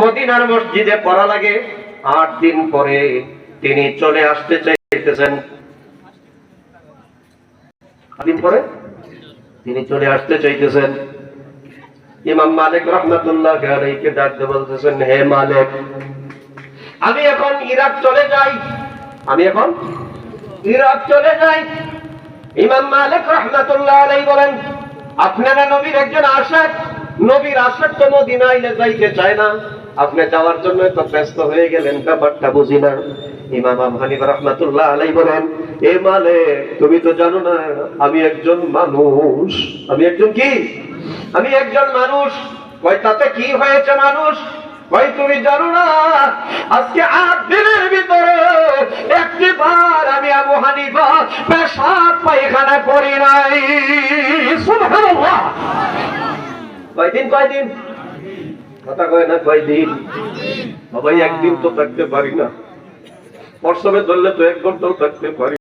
মদিনার মসজিদে পড়া লাগে। আট দিন পরে তিনি চলে আসতে চাইতেছেন। পরে তিনি চলে আসতে চাইতেছেন। ইমাম মালিক রহমতুল্লাহ ডাকতে বলতেছেন, হে মালিক, আমি এখন ইরাক চলে যাই। আমি এখন ইরাক চলে যাই। ইমাম মালিক রহমতুল্লাহ বলেন আপনারা নবীর একজন আশাক নবীর আশাক তো মদিনাইলে যাইতে চায় না। আপনি যাওয়ার জন্য তো ব্যস্ত হয়ে গেলেন, ব্যাপারটা বুঝি না। মানুষ। আমি একজন কি? আমি একজন মানুষ। তাতে কি হয়েছে মানুষ? ভাই তুমি জানো না, আজকে আট দিনের ভিতরে আবু পেশাব পায়খানা করি নাই। সুবহানাল্লাহ। কয়দিন কয়দিন? কথা কয় না, কয়দিন? সবাই একদিন তো থাকতে পারি না। মরসবে ধরলে তো এক ঘন্টাও থাকতে পারি